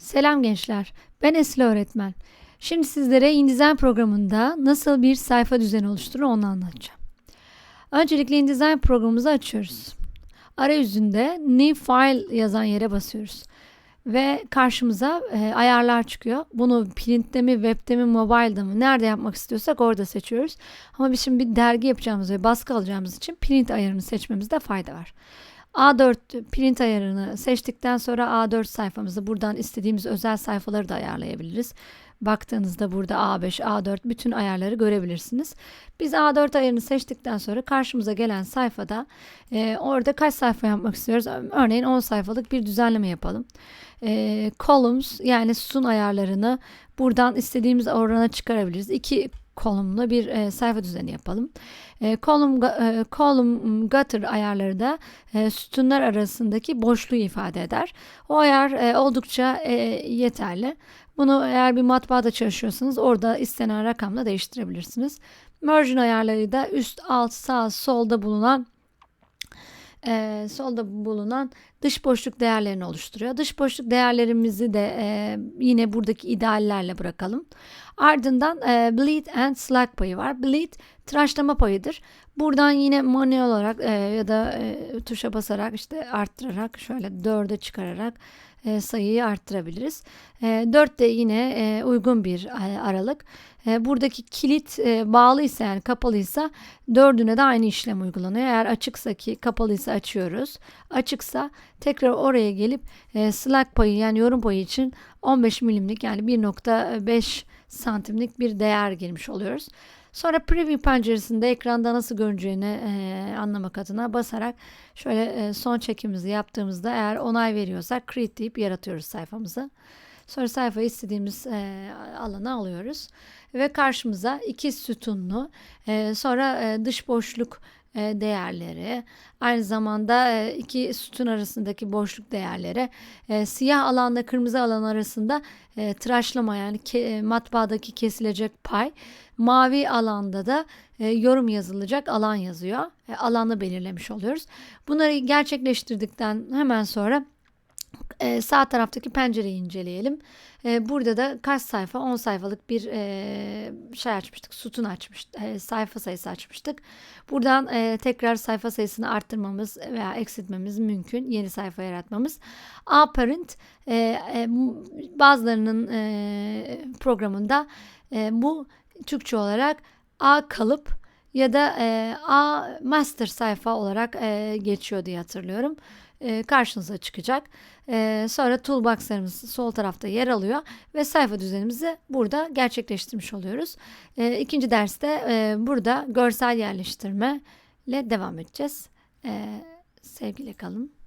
Selam gençler, ben Esra öğretmen. Şimdi sizlere InDesign programında nasıl bir sayfa düzeni oluşturur onu anlatacağım. Öncelikle InDesign programımızı açıyoruz. Arayüzünde New File yazan yere basıyoruz. Ve karşımıza e, ayarlar çıkıyor. Bunu printte mi, webde mi, mobile'da mı, nerede yapmak istiyorsak orada seçiyoruz. Ama biz şimdi bir dergi yapacağımız ve baskı alacağımız için print ayarını seçmemizde fayda var. A4 print ayarını seçtikten sonra A4 sayfamızı buradan istediğimiz özel sayfaları da ayarlayabiliriz. Baktığınızda burada A5, A4 bütün ayarları görebilirsiniz. Biz A4 ayarını seçtikten sonra karşımıza gelen sayfada e, orada kaç sayfa yapmak istiyoruz? Örneğin 10 sayfalık bir düzenleme yapalım. E, columns yani sütun ayarlarını buradan istediğimiz orana çıkarabiliriz. İki kolumlu bir e, sayfa düzeni yapalım. E, column, e, column gutter ayarları da e, sütunlar arasındaki boşluğu ifade eder. O ayar e, oldukça e, yeterli. Bunu eğer bir matbaada çalışıyorsanız orada istenen rakamla değiştirebilirsiniz. Margin ayarları da üst, alt, sağ, solda bulunan e, solda bulunan dış boşluk değerlerini oluşturuyor. Dış boşluk değerlerimizi de e, yine buradaki ideallerle bırakalım. Ardından e, bleed and slack payı var. Bleed tıraşlama payıdır. Buradan yine manuel olarak e, ya da e, tuşa basarak işte arttırarak şöyle dörde çıkararak e, sayıyı arttırabiliriz. E, 4 de yine e, uygun bir e, aralık. E, buradaki kilit e, bağlıysa yani kapalıysa dördüne de aynı işlem uygulanıyor. Eğer açıksa ki kapalıysa açıyoruz. Açıksa tekrar oraya gelip e, slack payı yani yorum payı için 15 milimlik yani 1.5 santimlik bir değer girmiş oluyoruz. Sonra preview penceresinde ekranda nasıl görüneceğini e, anlamak adına basarak şöyle e, son çekimimizi yaptığımızda eğer onay veriyorsak create deyip yaratıyoruz sayfamızı. Sonra sayfayı istediğimiz e, alana alıyoruz ve karşımıza iki sütunlu e, sonra e, dış boşluk değerleri aynı zamanda e, iki sütun arasındaki boşluk değerleri e, siyah alanla kırmızı alan arasında e, tıraşlama yani e, matbaadaki kesilecek pay. Mavi alanda da e, yorum yazılacak alan yazıyor. E, alanı belirlemiş oluyoruz. Bunları gerçekleştirdikten hemen sonra e, sağ taraftaki pencereyi inceleyelim. E, burada da kaç sayfa? 10 sayfalık bir e, şey açmıştık. Sütun açmıştık. E, sayfa sayısı açmıştık. Buradan e, tekrar sayfa sayısını arttırmamız veya eksiltmemiz mümkün. Yeni sayfa yaratmamız. A parent e, e, bazılarının e, programında e, bu Türkçe olarak A kalıp ya da e, A master sayfa olarak e, geçiyor diye hatırlıyorum e, karşınıza çıkacak. E, sonra toolboxlarımız sol tarafta yer alıyor ve sayfa düzenimizi burada gerçekleştirmiş oluyoruz. E, ikinci derste e, burada görsel yerleştirme ile devam edeceğiz. E, sevgiyle kalın.